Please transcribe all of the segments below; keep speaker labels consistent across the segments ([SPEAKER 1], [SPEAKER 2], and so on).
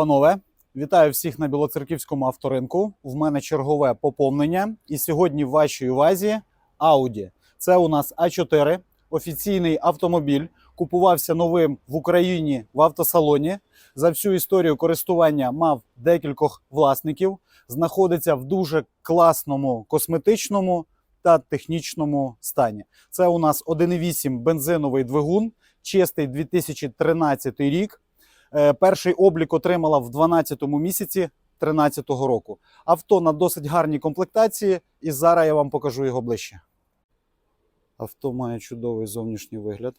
[SPEAKER 1] Панове, вітаю всіх на Білоцерківському авторинку. В мене чергове поповнення. І сьогодні в вашій увазі Audi. Це у нас А4, офіційний автомобіль. Купувався новим в Україні в автосалоні. За всю історію користування мав декількох власників. Знаходиться в дуже класному косметичному та технічному стані. Це у нас 1,8 бензиновий двигун, чистий 2013 рік. Е, Перший облік отримала в 12 місяці 2013 року. Авто на досить гарній комплектації, і зараз я вам покажу його ближче. Авто має чудовий зовнішній вигляд.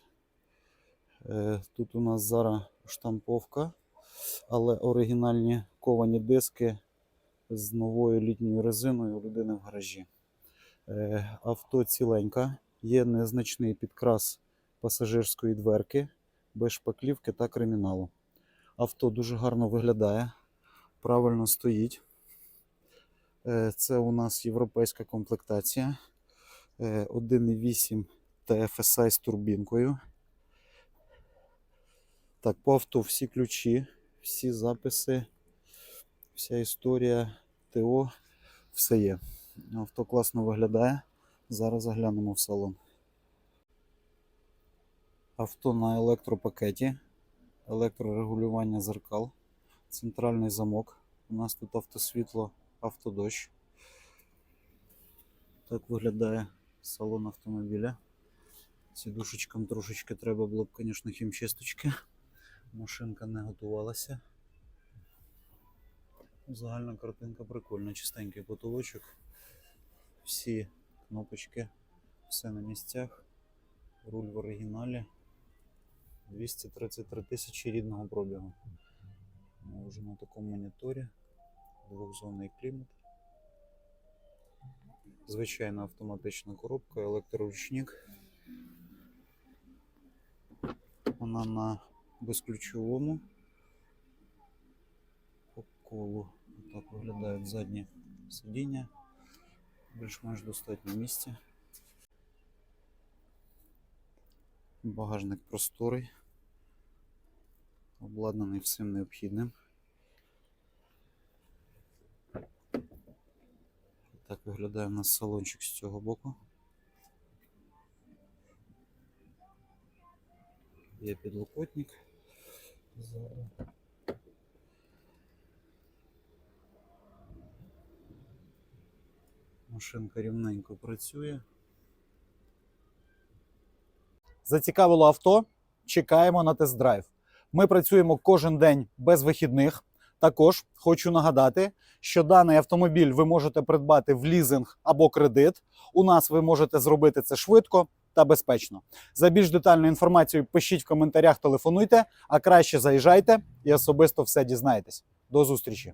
[SPEAKER 1] Е, Тут у нас зараз штамповка, але оригінальні ковані диски з новою літньою резиною у людини в гаражі. Е, Авто ціленьке, є незначний підкрас пасажирської дверки, без шпаклівки та криміналу. Авто дуже гарно виглядає, правильно стоїть. Е, Це у нас європейська комплектація. Е, 1,8 TFSI з турбінкою. Так, по авто всі ключі, всі записи, вся історія ТО, все є. Авто класно виглядає. Зараз заглянемо в салон. Авто на електропакеті електрорегулювання зеркал, центральний замок. У нас тут автосвітло, автодощ. Так виглядає салон автомобіля. Сідушечкам трошечки треба було б, звісно, хімчисточки. Машинка не готувалася. Загальна картинка прикольна, чистенький потолочок. Всі кнопочки, все на місцях. Руль в оригіналі. 233 тисячі рідного пробігу. Ми вже на такому моніторі. Двохзонний клімат. Звичайна автоматична коробка, електроручник. Вона на безключовому. По колу. Так виглядають задні сидіння. Більш-менш достатньо місця. Багажник просторий, обладнаний всім необхідним. Так виглядає у нас салончик з цього боку. Є підлокотник. Машинка рівненько працює. Зацікавило авто? Чекаємо на тест-драйв. Ми працюємо кожен день без вихідних. Також хочу нагадати, що даний автомобіль ви можете придбати в лізинг або кредит. У нас ви можете зробити це швидко та безпечно. За більш детальною інформацією пишіть в коментарях, телефонуйте, а краще заїжджайте і особисто все дізнаєтесь. До зустрічі!